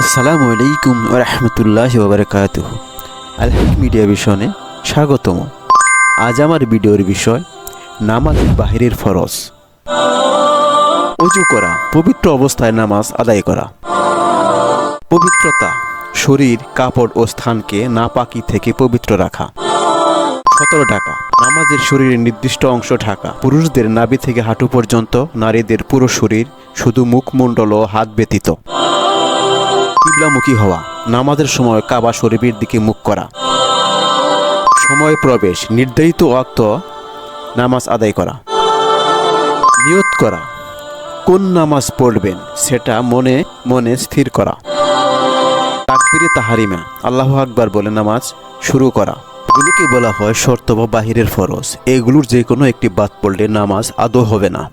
আসসালামু আলাইকুম রহমতুল্লাহ ওবরাকাত আলহিক মিডিয়া বিষয়ে স্বাগতম। আজ আমার ভিডিওর বিষয় নামাজ বাহিরের ফরজ। অজু করা, পবিত্র অবস্থায় নামাজ আদায় করা। পবিত্রতা, শরীর, কাপড় ও স্থানকে নাপাকি থেকে পবিত্র রাখা। সতেরো টাকা নামাজের শরীরের নির্দিষ্ট অংশ ঢাকা। পুরুষদের নাভি থেকে হাঁটু পর্যন্ত, নারীদের পুরো শরীর শুধু মুখমণ্ডল ও হাত ব্যতীত। কিবলামুখী হওয়া, নামাজের সময় কাবা শরীফের দিকে মুখ করা। সময় প্রবেশ, নির্ধারিত অক্ত নামাজ আদায় করা। নিয়ত করা, কোন নামাজ পড়বেন সেটা মনে মনে স্থির করা। তাকবিরে তাহারিমা, আল্লাহ আকবার বলে নামাজ শুরু করা। এগুলোকে বলা হয় শর্ত বা বাহিরের ফরজ। এগুলোর যে কোনো একটি বাদ পড়লে নামাজ আদৌ হবে না।